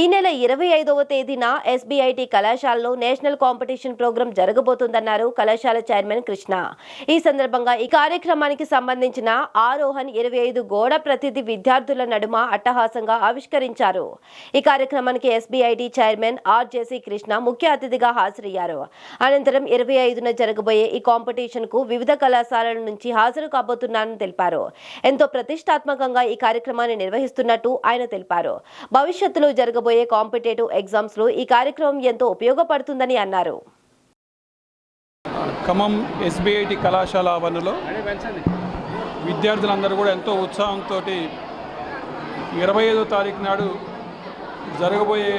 ఈ నెల ఇరవై ఐదవ తేదీన ఎస్బీఐటి కళాశాలలో నేషనల్ కాంపిటీషన్ ప్రోగ్రాం జరగబోతుందన్నారు కళాశాల చైర్మన్ కృష్ణ. ఈ సందర్భంగా ఈ కార్యక్రమానికి సంబంధించిన ఆరోహణ్ ఇరవై ఐదు గోడ ప్రతిది విద్యార్థుల నడుమ అట్టహాసంగా ఆవిష్కరించారు. ఈ కార్యక్రమానికి ఎస్బీఐటి చైర్మన్ ఆర్జేసి కృష్ణ ముఖ్య అతిథిగా హాజరయ్యారు. అనంతరం ఇరవై ఐదున జరగబోయే ఈ కాంపిటీషన్కు వివిధ కళాశాలల నుంచి హాజరు కాబోతున్నానని తెలిపారు. ఎంతో ప్రతిష్టాత్మకంగా ఈ కార్యక్రమాన్ని నిర్వహిస్తున్నట్టు ఆయన తెలిపారు. భవిష్యత్తులో జరగబోయే కాంపిటేటివ్ ఎగ్జామ్స్లో ఈ కార్యక్రమం ఎంతో ఉపయోగపడుతుందని అన్నారు. ఖమ్మం ఎస్బిఐటి కళాశాల ఆవరణలో విద్యార్థులందరూ కూడా ఎంతో ఉత్సాహంతో ఇరవై ఐదో తారీఖు నాడు జరగబోయే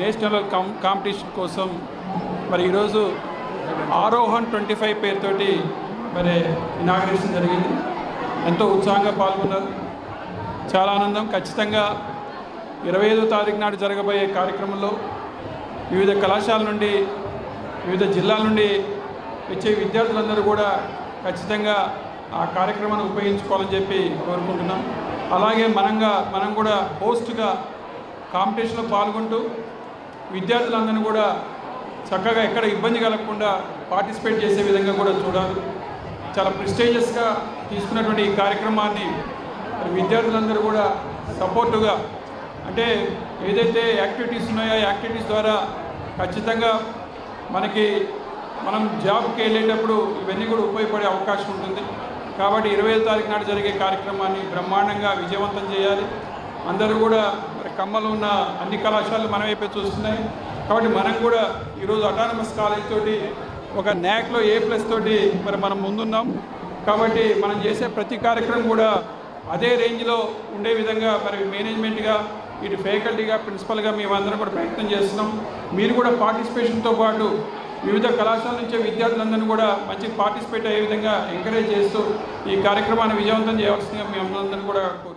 నేషనల్ కాం కాంపిటీషన్ కోసం మరి ఈరోజు ఆరోహణ్ ట్వంటీ ఫైవ్ పేరుతోటి మరి ఇనాగ్రేషన్ జరిగింది. ఎంతో ఉత్సాహంగా పాల్గొన్నారు. చాలా ఆనందం. ఖచ్చితంగా ఇరవై ఐదో తారీఖు నాడు జరగబోయే కార్యక్రమంలో వివిధ కళాశాల నుండి వివిధ జిల్లాల నుండి వచ్చే విద్యార్థులందరూ కూడా ఖచ్చితంగా ఆ కార్యక్రమాన్ని ఉపయోగించుకోవాలని చెప్పి కోరుకుంటున్నాం. అలాగే మనంగా మనం కూడా హోస్ట్గా కాంపిటీషన్లో పాల్గొంటూ విద్యార్థులందరినీ కూడా చక్కగా ఎక్కడ ఇబ్బంది కలగకుండా పార్టిసిపేట్ చేసే విధంగా కూడా చూడాలి. చాలా ప్రిస్టేజియస్గా తీసుకున్నటువంటి ఈ కార్యక్రమాన్ని విద్యార్థులందరూ కూడా సపోర్టుగా అంటే ఏదైతే యాక్టివిటీస్ ఉన్నాయో ఆ యాక్టివిటీస్ ద్వారా ఖచ్చితంగా మనకి మనం జాబ్కి వెళ్ళేటప్పుడు ఇవన్నీ కూడా ఉపయోగపడే అవకాశం ఉంటుంది. కాబట్టి ఇరవై ఐదు తారీఖు నాడు జరిగే కార్యక్రమాన్ని బ్రహ్మాండంగా విజయవంతం చేయాలి. అందరూ కూడా మరి కమ్మలు ఉన్న అన్ని కళాశాలలు మన వైపే చూస్తున్నాయి. కాబట్టి మనం కూడా ఈరోజు అటానమస్ కాలేజ్ తోటి ఒక న్యాక్లో ఏ ప్లస్ తోటి మరి మనం ముందున్నాం. కాబట్టి మనం చేసే ప్రతి కార్యక్రమం కూడా అదే రేంజ్లో ఉండే విధంగా మరి మేనేజ్మెంట్గా ఇటు ఫ్యాకల్టీగా ప్రిన్సిపల్గా మేమందరం కూడా ప్రయత్నం చేస్తున్నాం. మీరు కూడా పార్టిసిపేషన్తో పాటు వివిధ కళాశాల నుంచే విద్యార్థులందరినీ కూడా మంచి పార్టిసిపేట్ అయ్యే విధంగా ఎంకరేజ్ చేస్తూ ఈ కార్యక్రమాన్ని విజయవంతం చేయవలసిందిగా మేము అందరినీ కూడా కోరు